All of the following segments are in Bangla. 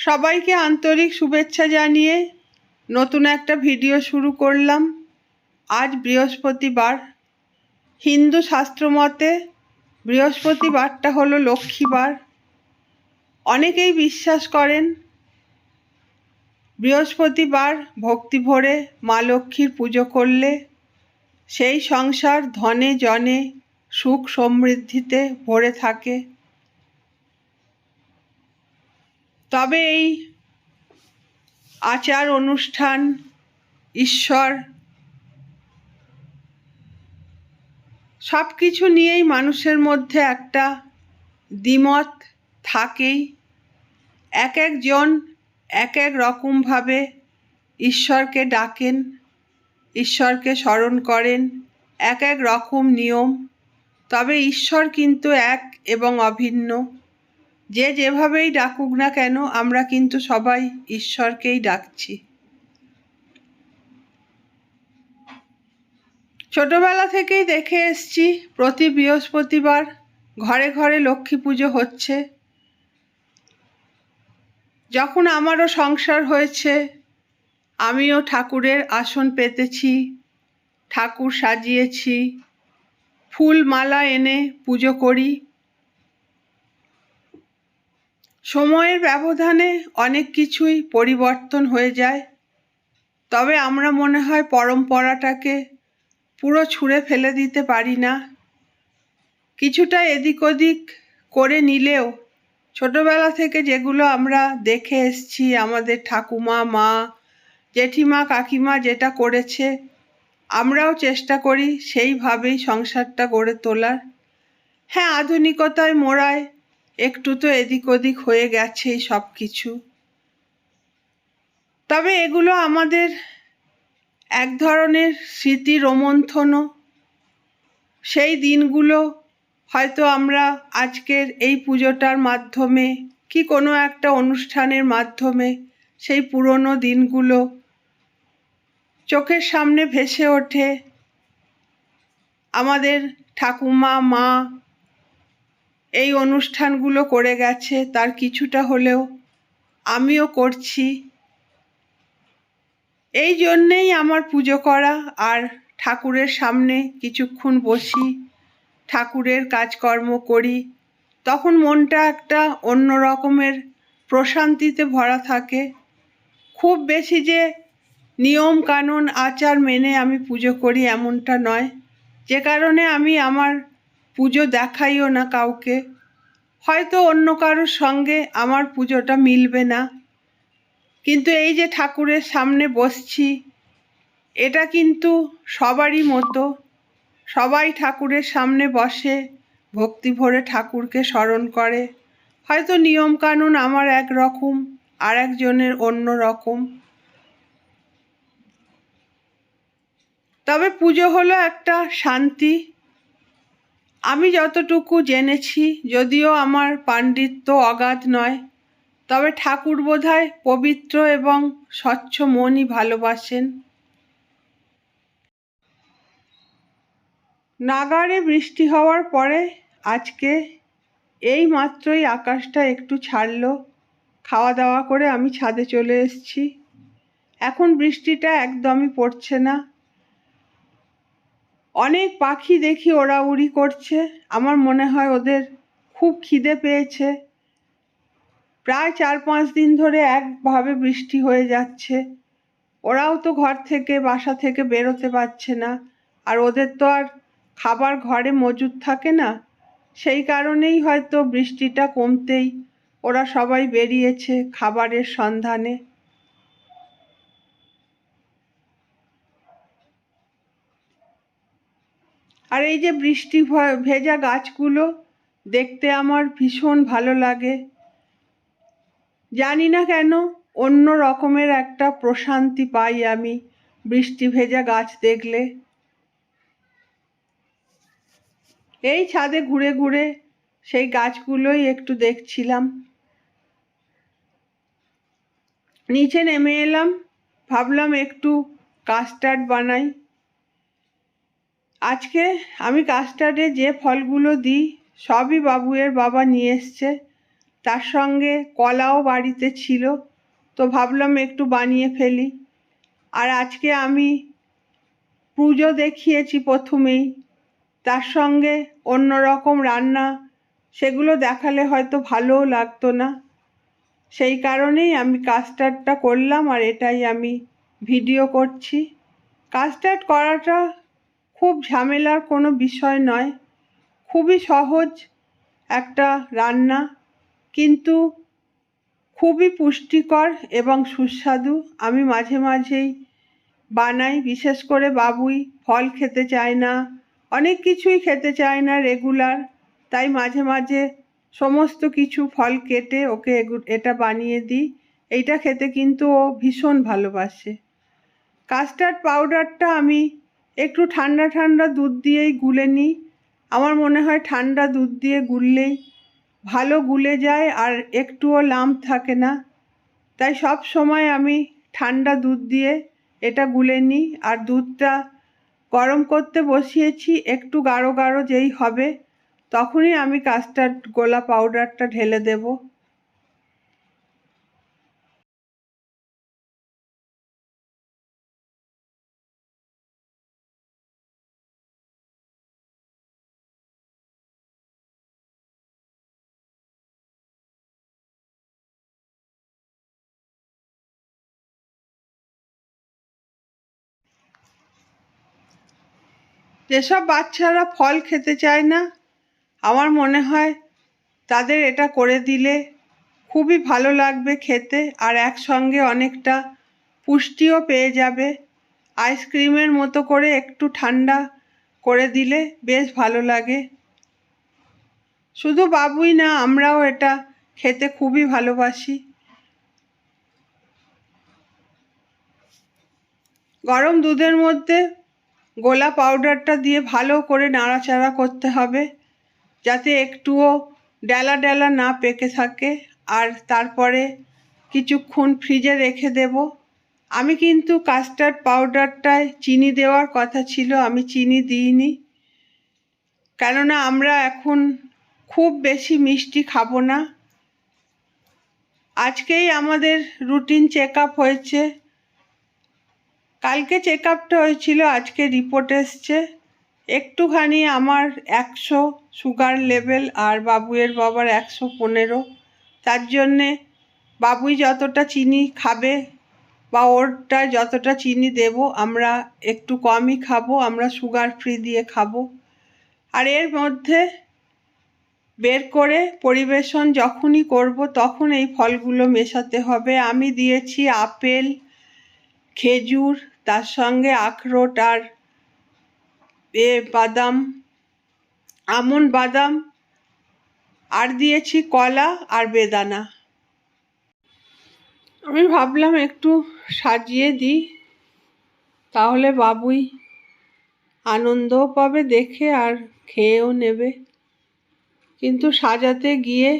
সবাইকে আন্তরিক শুভেচ্ছা জানিয়ে নতুন একটা ভিডিও শুরু করলাম। আজ বৃহস্পতিবার। হিন্দু শাস্ত্র মতে বৃহস্পতিবারটা হলো লক্ষ্মীবার। অনেকেই বিশ্বাস করেন বৃহস্পতিবার ভক্তি ভরে মা লক্ষ্মীর পুজো করলে সেই সংসার ধনে জনে সুখ সমৃদ্ধিতে ভরে থাকে। তবে এই আচার অনুষ্ঠান ঈশ্বর সব কিছু নিয়েই মানুষের মধ্যে একটা দ্বিমত থাকেই। এক একজন এক এক রকমভাবে ঈশ্বরকে ডাকেন, ঈশ্বরকে স্মরণ করেন, এক এক রকম নিয়ম। তবে ঈশ্বর কিন্তু এক এবং অভিন্ন। যে যেভাবেই ডাকুক না কেন, আমরা কিন্তু সবাই ঈশ্বরকেই ডাকছি। ছোটবেলা থেকেই দেখে এসছি, প্রতি বৃহস্পতিবার ঘরে ঘরে লক্ষ্মী পুজো হচ্ছে। যখন আমারও সংসার হয়েছে, আমিও ঠাকুরের আসন পেতেছি, ঠাকুর সাজিয়েছি ফুল মালা এনে পুজো করি। সময়ের ব্যবধানে অনেক কিছুই পরিবর্তন হয়ে যায়। তবে আমরা মনে হয় পরম্পরাটাকে পুরো ছুঁড়ে ফেলে দিতে পারি না। কিছুটা এদিক ওদিক করে নিলেও ছোটবেলা থেকে যেগুলো আমরা দেখে এসছি, আমাদের ঠাকুমা, মা, জেঠিমা, কাকিমা যেটা করেছে, আমরাও চেষ্টা করি সেইভাবেই সংসারটা গড়ে তোলার। হ্যাঁ আধুনিকতায় মোড়ায় একটু তো এদিক ওদিক হয়ে গেছেই সব কিছু তবে এগুলো আমাদের এক ধরনের স্মৃতি রোমন্থনও। সেই দিনগুলো হয়তো আমরা আজকের এই পুজোটার মাধ্যমে কি কোনো একটা অনুষ্ঠানের মাধ্যমে সেই পুরনো দিনগুলো চোখের সামনে ভেসে ওঠে। আমাদের ঠাকুমা, মা এই অনুষ্ঠানগুলো করে গেছে, তার কিছুটা হলেও আমিও করছি। এই জন্যেই আমার পুজো করা আর ঠাকুরের সামনে কিছুক্ষণ বসি, ঠাকুরের কাজকর্ম করি। তখন মনটা একটা অন্য রকমের প্রশান্তিতে ভরা থাকে। খুব বেশি যে নিয়ম কানুন, আচার মেনে আমি পুজো করি এমনটা নয়। যে কারণে আমি আমার পুজো দেখাইও না কাউকে। হয়তো অন্য কারোর সঙ্গে আমার পুজোটা মিলবে না। কিন্তু এই যে ঠাকুরের সামনে বসছি, এটা কিন্তু সবারই মতো। সবাই ঠাকুরের সামনে বসে, ভক্তি ভরে ঠাকুরকে স্মরণ করে। হয়তো নিয়মকানুন আমার এক রকম আর একজনের অন্য রকম। তবে পুজো হলো একটা শান্তি আমি যতটুকু জেনেছি, যদিও আমার পাণ্ডিত্য অগাধ নয়, তবে ঠাকুর বোধহয় পবিত্র এবং স্বচ্ছ মনই ভালোবাসেন। নাগারে বৃষ্টি হওয়ার পরে আজকে এই মাত্রই আকাশটা একটু ছাড়ল। খাওয়া দাওয়া করে আমি ছাদে চলে এসেছি। এখন বৃষ্টিটা একদমই পড়ছে না। অনেক পাখি দেখি ওরা উড়ি করছে। আমার মনে হয় ওদের খুব খিদে পেয়েছে। প্রায় চার পাঁচ দিন ধরে একভাবে বৃষ্টি হয়ে যাচ্ছে। ওরাও তো ঘর থেকে, বাসা থেকে বেরোতে পারছে না। আর ওদের তো আর খাবার ঘরে মজুদ থাকে না। সেই কারণেই হয়তো বৃষ্টিটা কমতেই ওরা সবাই বেরিয়েছে খাবারের সন্ধানে। আর এই যে বৃষ্টি ভেজা গাছগুলো দেখতে আমার ভীষণ ভালো লাগে। জানি না কেন অন্য রকমের একটা প্রশান্তি পাই আমি বৃষ্টি ভেজা গাছ দেখলে। এই ছাদে ঘুরে ঘুরে সেই গাছগুলোই একটু দেখছিলাম। নিচে নেমে এলাম, ভাবলাম একটু কাস্টার্ড বানাই। আজকে আমি কাস্টার্ডে যে ফলগুলো দিই, সবই বাবুয়ের বাবা নিয়ে এসছে। তার সঙ্গে কলাও বাড়িতে ছিল, তো ভাবলাম একটু বানিয়ে ফেলি। আর আজকে আমি পুজো দেখিয়েছি প্রথমেই। তার সঙ্গে অন্য রকম রান্না, সেগুলো দেখালে হয়তো ভালোও লাগতো না। সেই কারণেই আমি কাস্টার্ডটা করলাম আর এটাই আমি ভিডিও করছি। কাস্টার্ড করাটা খুব ঝামেলার কোনো বিষয় নয়। খুবই সহজ একটা রান্না, কিন্তু খুবই পুষ্টিকর এবং সুস্বাদু। আমি মাঝে মাঝেই বানাই, বিশেষ করে বাবুই ফল খেতে চায় না, অনেক কিছুই খেতে চায় না রেগুলার তাই মাঝে মাঝে সমস্ত কিছু ফল কেটে ওকে এটা বানিয়ে দিই। এইটা খেতে কিন্তু ও ভীষণ ভালোবাসে। কাস্টার্ড পাউডারটা আমি একটু ঠান্ডা ঠান্ডা দুধ দিয়েই গুলে নিই আমার মনে হয় ঠান্ডা দুধ দিয়ে গুললেই ভালো গুলে যায় আর একটুও লাম্প থাকে না। তাই সব সময় আমি ঠান্ডা দুধ দিয়ে এটা গুলে নিই আর দুধটা গরম করতে বসিয়েছি, একটু গাঢ় গাঢ় যেই হবে, তখনই আমি কাস্টার্ড গোলা পাউডারটা ঢেলে দেব। যেসব বাচ্চারা ফল খেতে চায় না, আমার মনে হয় তাদের এটা করে দিলে খুবই ভালো লাগবে খেতে আর একসঙ্গে অনেকটা পুষ্টিও পেয়ে যাবে। আইসক্রিমের মতো করে একটু ঠান্ডা করে দিলে বেশ ভালো লাগে। শুধু বাবুই না, আমরাও এটা খেতে খুবই ভালোবাসি। গরম দুধের মধ্যে গোলা পাউডারটা দিয়ে ভালো করে নাড়াচাড়া করতে হবে, যাতে একটুও ডেলা ডেলা না পেকে থাকে। আর তারপরে কিছুক্ষণ ফ্রিজে রেখে দেব। আমি কিন্তু কাস্টার্ড পাউডারটায় চিনি দেওয়ার কথা ছিল, আমি চিনি দিইনি। কেননা আমরা এখন খুব বেশি মিষ্টি খাব না। আজকেই আমাদের রুটিন চেক আপ হয়েছে। কালকে চেক আপটা হয়েছিল, আজকে রিপোর্ট এসছে। একটুখানি আমার একশো সুগার লেভেল আর বাবুয়ের বাবার একশো পনেরো। তার জন্যে বাবুই যতটা চিনি খাবে বা ওরটা যতটা চিনি দেব, আমরা একটু কমই খাব, আমরা সুগার ফ্রি দিয়ে খাব। আর এর মধ্যে বের করে পরিবেশন যখনই করব, তখন এই ফলগুলো মেশাতে হবে। আমি দিয়েছি আপেল, খেজুর তার সঙ্গে আখরোট আর এ বাদাম, আমন বাদাম, আর দিয়েছি কলা আর বেদানা। আমি ভাবলাম একটু সাজিয়ে দিই, তাহলে বাবুই আনন্দও পাবে, দেখে আর খেয়েও নেবে। কিন্তু সাজাতে গিয়ে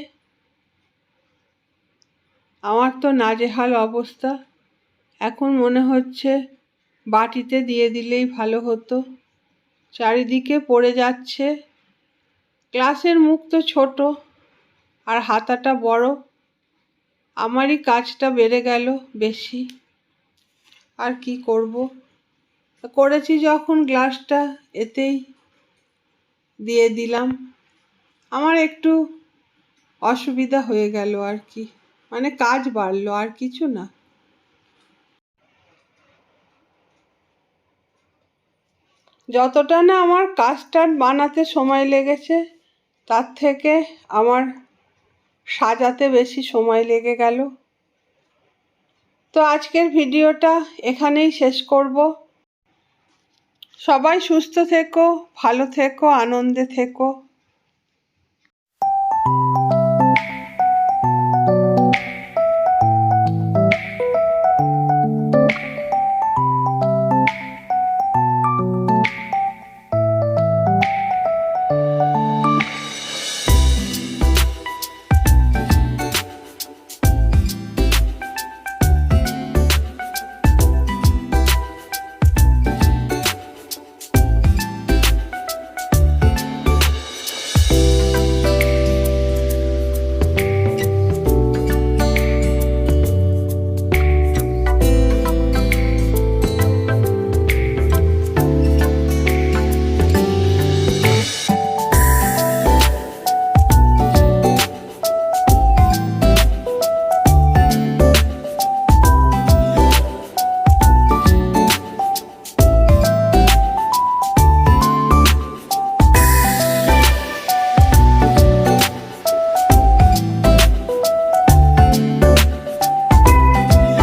আমার তো নাজেহাল অবস্থা। এখন মনে হচ্ছে বাটিতে দিয়ে দিলেই ভালো হতো। চারিদিকে পড়ে যাচ্ছে। গ্লাসের মুখ তো ছোট আর হাতাটা বড়। আমারই কাজটা বেড়ে গেল বেশি। আর কি করব? করেছি যখন গ্লাসটা এতেই দিয়ে দিলাম। আমার একটু অসুবিধা হয়ে গেল আর কি। মানে কাজ বাড়লো, আর কিছু না। যতটা না আমার কাস্টার্ড বানাতে সময় লেগেছে, তার থেকে আমার সাজাতে বেশি সময় লেগে গেল। তো আজকের ভিডিওটা এখানেই শেষ করব। সবাই সুস্থ থেকো, ভালো থেকো, আনন্দে থেকো।